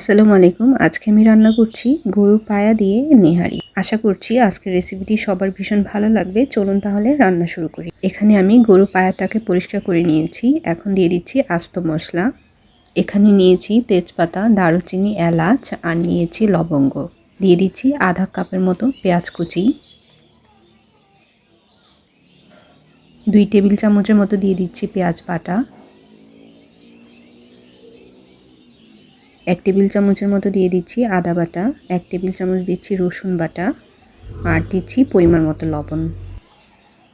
আসসালামু আলাইকুম। আজকে আমি রান্না করছি গরু পায়া দিয়ে নেহারি। আশা করছি আজকের রেসিপিটি সবার ভীষণ ভালো লাগবে। চলুন তাহলে রান্না শুরু করি। এখানে আমি গরু পায়াটাকে পরিষ্কার করে নিয়েছি। এখন দিয়ে দিচ্ছি আস্ত মশলা। এখানে নিয়েছি তেজপাতা, দারুচিনি, এলাচ আর নিয়েছি লবঙ্গ। দিয়ে দিচ্ছি আধা কাপের মতো পেঁয়াজ কুচি। দুই টেবিল চামচের মতো দিয়ে দিচ্ছি পেঁয়াজ বাটা। এক টেবিল চামচের মতো দিয়ে দিচ্ছি আদা বাটা, এক টেবিল চামচ দিচ্ছি রসুন বাটা আর দিচ্ছি পরিমাণ মতো লবণ।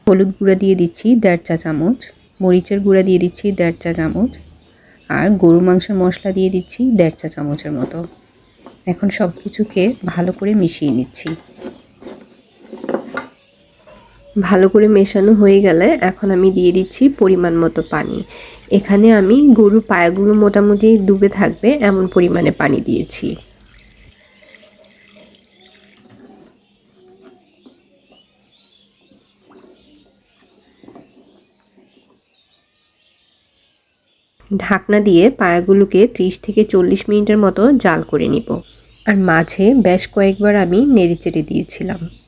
হলুদ গুঁড়া দিয়ে দিচ্ছি দেড় চা চামচ, মরিচের গুঁড়া দিয়ে দিচ্ছি দেড় চা চামচ আর গরু মাংসের মশলা দিয়ে দিচ্ছি দেড় চা চামচের মতো। এখন সব কিছুকে ভালো করে মিশিয়ে নিচ্ছি। ভালো করে মেশানো হয়ে গেলে এখন আমি দিয়ে দিচ্ছি পরিমাণ মতো পানি। এখানে আমি গরুর পায়াগুলো মোটামুটি ডুবে থাকবে এমন পরিমাণে পানি দিয়েছি। ঢাকনা দিয়ে পায়াগুলোকে ত্রিশ থেকে চল্লিশ মিনিটের মতো জাল করে নিব। আর মাঝে বেশ কয়েকবার আমি নেড়ে চেড়ে দিয়েছিলাম।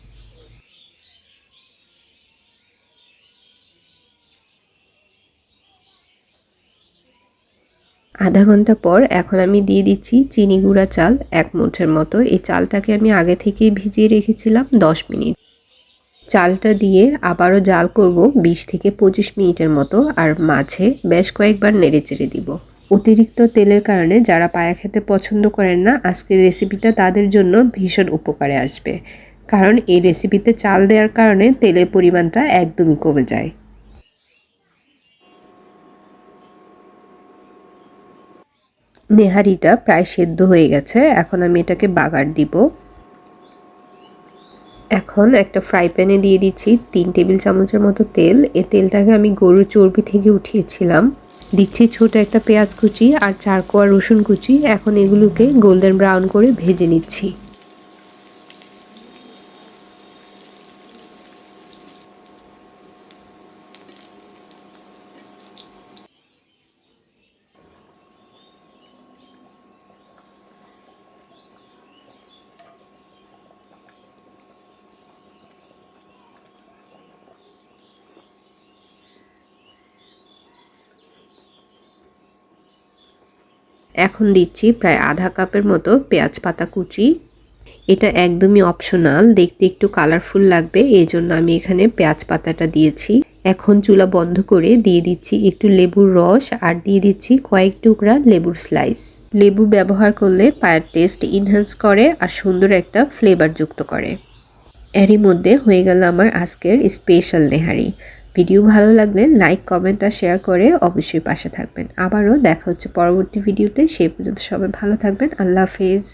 আধা ঘণ্টা পর এখন আমি দিয়ে দিচ্ছি চিনি গুঁড়া চাল এক মুঠের মতো। এই চালটাকে আমি আগে থেকেই ভিজিয়ে রেখেছিলাম দশ মিনিট। চালটা দিয়ে আবারও জাল করব বিশ থেকে পঁচিশ মিনিটের মতো আর মাঝে বেশ কয়েকবার নেড়ে চেড়ে দিব। অতিরিক্ত তেলের কারণে যারা পায়া খেতে পছন্দ করেন না, আজকের রেসিপিটা তাদের জন্য ভীষণ উপকারে আসবে। কারণ এই রেসিপিতে চাল দেওয়ার কারণে তেলের পরিমাণটা একদমই কমে যায়। নেহারিটা প্রায় সেদ্ধ হয়ে গেছে। এখন আমি এটাকে বাগার দিব। এখন একটা ফ্রাই প্যানে দিয়ে দিচ্ছি তিন টেবিল চামচের মতো তেল। এ তেলটাকে আমি গরুর চর্বি থেকে উঠিয়েছিলাম। দিচ্ছি ছোট একটা পেঁয়াজ কুচি আর চার কোয়া রসুন কুচি। এখন এগুলোকে গোল্ডেন ব্রাউন করে ভেজে নিচ্ছি। এখন দিচ্ছি প্রায় আধা কাপের মতো পেঁয়াজ পাতা কুচি। এটা একদমই অপশনাল দেখতে একটু কালারফুল লাগবে এই জন্য আমি এখানে পেঁয়াজ পাতাটা দিয়েছি। এখন চুলা বন্ধ করে দিয়ে দিচ্ছি একটু লেবুর রস আর দিয়ে দিচ্ছি কয়েক টুকরা লেবুর স্লাইস লেবু ব্যবহার করলে পায়ের টেস্ট ইনহ্যান্স করে আর সুন্দর একটা ফ্লেভার যুক্ত করে। এরই মধ্যে হয়ে গেল আমার আজকের স্পেশাল নেহারি। ভিডিও ভালো লাগলে লাইক, কমেন্ট আর শেয়ার করে অবশ্যই পাশে থাকবেন। আবারও দেখা হচ্ছে পরবর্তী ভিডিওতে, সেই পর্যন্ত সবাই ভালো থাকবেন। আল্লাহ হাফেজ।